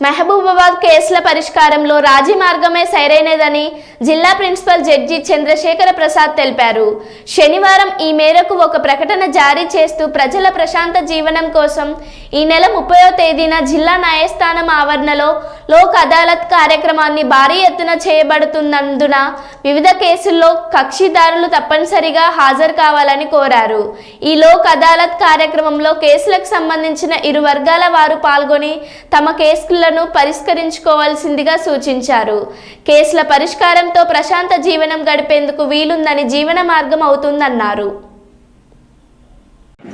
మహబూబాబాద్ కేసుల పరిష్కారంలో రాజీ మార్గమే సరైనదని జిల్లా ప్రిన్సిపల్ జడ్జి చంద్రశేఖర ప్రసాద్ తెలిపారు. శనివారం ఈ మేరకు ఒక ప్రకటన జారీ చేస్తూ ప్రజల ప్రశాంత జీవనం కోసం ఈ నెల ముప్పయో తేదీన జిల్లా న్యాయస్థానం ఆవరణలో లోక్ అదాలత్ కార్యక్రమాన్ని భారీ ఎత్తున చేయబడుతున్నందున వివిధ కేసుల్లో కక్షిదారులు తప్పనిసరిగా హాజరు కావాలని కోరారు. ఈ లోక్ అదాలత్ కార్యక్రమంలో కేసులకు సంబంధించిన ఇరు వర్గాల వారు పాల్గొని తమ కేసులను పరిష్కరించుకోవాల్సిందిగా సూచించారు. కేసుల పరిష్కారంతో ప్రశాంత జీవనం గడిపేందుకు వీలుందని జీవన మార్గం అవుతుందన్నారు.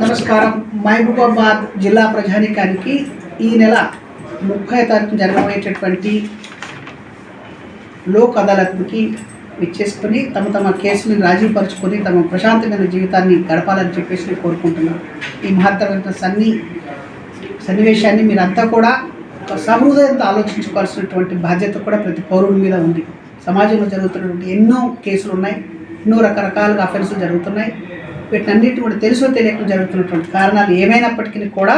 నమస్కారం. మహబూబాబాద్ జిల్లా ప్రజానికానికి ఈ నెల ముప్పై తారీఖు జరగబోయేటటువంటి లోక్ అదాలత్కి విచ్చేసుకుని తమ తమ కేసులను రాజీపరుచుకొని తమ ప్రశాంతమైన జీవితాన్ని గడపాలని చెప్పేసి కోరుకుంటున్నాను ఈ మహత్తరమైన సన్ని సన్నివేశాన్ని మీరంతా కూడా ఒక సహృదయంతో ఆలోచించుకోవాల్సినటువంటి బాధ్యత కూడా ప్రతి పౌరుడి మీద ఉంది. సమాజంలో జరుగుతున్నటువంటి ఎన్నో కేసులు ఉన్నాయి. ఎన్నో రకరకాలుగా అఫెన్సులు జరుగుతున్నాయి. వీటన్నిటి కూడా తెలుసో తెలియకుండా జరుగుతున్నటువంటి కారణాలు ఏమైనప్పటికీ కూడా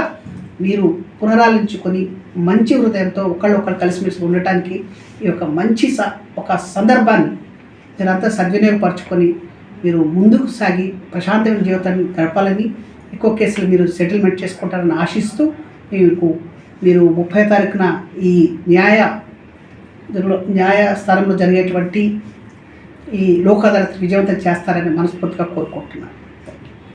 మీరు పునరాలించుకొని మంచి హృదయంతో ఒకళ్ళు ఒకళ్ళు కలిసిమెలిసి ఉండటానికి ఈ యొక్క మంచి స ఒక సందర్భాన్ని మీరంతా సద్వినియోగపరచుకొని మీరు ముందుకు సాగి ప్రశాంతమైన జీవితాన్ని గడపాలని ఎక్కువ కేసులు మీరు సెటిల్మెంట్ చేసుకుంటారని ఆశిస్తూ మీకు మీరు ముప్పై తారీఖున ఈ న్యాయ న్యాయ స్థలంలో జరిగేటువంటి ఈ లోక్ అదాలత్ విజయవంతం చేస్తారని మనస్ఫూర్తిగా కోరుకుంటున్నాను.